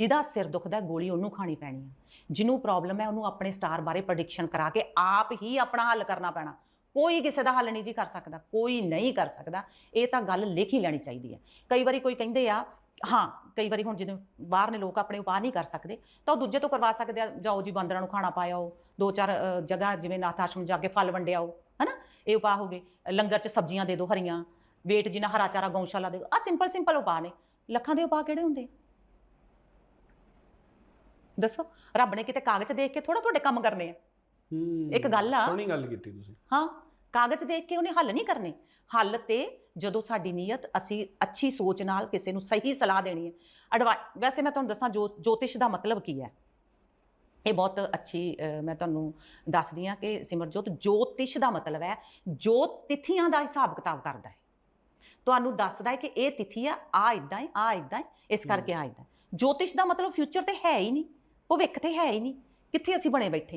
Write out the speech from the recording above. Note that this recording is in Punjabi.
ਜਿਹਦਾ ਸਿਰ ਦੁਖਦਾ ਹੈ, ਗੋਲੀ ਉਹਨੂੰ ਖਾਣੀ ਪੈਣੀ ਹੈ। ਜਿਹਨੂੰ ਪ੍ਰੋਬਲਮ ਹੈ ਉਹਨੂੰ ਆਪਣੇ ਸਟਾਰ ਬਾਰੇ ਪ੍ਰੈਡਿਕਸ਼ਨ ਕਰਾ ਕੇ ਆਪ ਹੀ ਆਪਣਾ ਹੱਲ ਕਰਨਾ ਪੈਣਾ। ਕੋਈ ਕਿਸੇ ਦਾ ਹੱਲ ਨਹੀਂ ਜੀ ਕਰ ਸਕਦਾ ਕੋਈ ਨਹੀਂ ਕਰ ਸਕਦਾ। ਇਹ ਤਾਂ ਗੱਲ ਲਿਖ ਹੀ ਲੈਣੀ ਚਾਹੀਦੀ ਹੈ। ਕਈ ਵਾਰੀ ਕੋਈ ਕਹਿੰਦੇ ਆ ਹਾਂ ਕਈ ਵਾਰੀ ਹੁਣ ਜਦੋਂ ਬਾਹਰ ਨੇ ਲੋਕ ਆਪਣੇ ਉਪਾਅ ਨਹੀਂ ਕਰ ਸਕਦੇ ਤਾਂ ਉਹ ਦੂਜੇ ਤੋਂ ਕਰਵਾ ਸਕਦੇ ਆ ਜਾਓ ਜੀ ਬਾਂਦਰਾਂ ਨੂੰ ਖਾਣਾ ਪਾਇਓ ਦੋ ਚਾਰ ਅ, ਜਗ੍ਹਾ ਜਿਵੇਂ ਨਾਥ ਆਸ਼ਰਮ ਜਾ ਕੇ ਫਲ ਵੰਡਿਆਓ ਹਨਾ? ਇਹ ਉਪਾਅ ਹੋ ਗਏ। ਲੰਗਰ 'ਚ ਸਬਜ਼ੀਆਂ ਦੇ ਦਿਓ ਹਰੀਆਂ ਵੇਟ ਜਿੰਨਾ ਹਰਾ ਚਾਰਾ ਗਊਸ਼ਾਲਾ ਦੇ ਦਿਓ ਆ ਸਿੰਪਲ ਸਿੰਪਲ ਉਪਾਅ ਨੇ। ਲੱਖਾਂ ਦੇ ਉਪਾਅ ਕਿਹੜੇ ਹੁੰਦੇ? ਦੱਸੋ ਰੱਬ ਨੇ ਕਿਤੇ ਕਾਗਜ਼ ਦੇਖ ਕੇ ਥੋੜਾ ਤੁਹਾਡੇ ਕੰਮ ਕਰਨੇ ਆ? ਹੂੰ ਇੱਕ ਗੱਲ ਆ। ਸੋਹਣੀ ਗੱਲ ਕੀਤੀ ਤੁਸੀਂ। ਹਾਂ ਕਾਗਜ਼ ਦੇਖ ਕੇ ਉਹਨੇ ਹੱਲ ਨਹੀਂ ਕਰਨੇ। ਹੱਲ ਤੇ ਜਦੋਂ ਸਾਡੀ ਨੀਅਤ ਅਸੀਂ ਅੱਛੀ ਸੋਚ ਨਾਲ ਕਿਸੇ ਨੂੰ ਸਹੀ ਸਲਾਹ ਦੇਣੀ ਹੈ। ਐਡਵਾ ਵੈਸੇ ਮੈਂ ਤੁਹਾਨੂੰ ਦੱਸਾਂ ਜੋ ਜੋਤਿਸ਼ ਦਾ ਮਤਲਬ ਕੀ ਹੈ? ਇਹ ਬਹੁਤ ਅੱਛੀ ਮੈਂ ਤੁਹਾਨੂੰ ਦੱਸਦੀ ਹਾਂ ਕਿ ਸਿਮਰਜੋਤ ਜੋਤਿਸ਼ ਦਾ ਮਤਲਬ ਹੈ ਜੋ ਤਿਥੀਆਂ ਦਾ ਹਿਸਾਬ ਕਿਤਾਬ ਕਰਦਾ ਹੈ। ਤੁਹਾਨੂੰ ਦੱਸਦਾ ਹੈ ਕਿ ਇਹ ਤਿਥੀ ਆ ਆ ਇਦਾਂ ਹੈ ਆ ਇਦਾਂ ਹੈ ਇਸ ਕਰਕੇ ਆ ਇਦਾਂ ਜੋਤਿਸ਼ ਦਾ ਮਤਲਬ ਫਿਊਚਰ ਤੇ ਹੈ ਹੀ ਨਹੀਂ। ਭਵਿੱਖ ਤੇ ਹੈ ਹੀ ਨਹੀਂ। ਕਿੱਥੇ ਅਸੀਂ ਬਣੇ ਬੈਠੇ?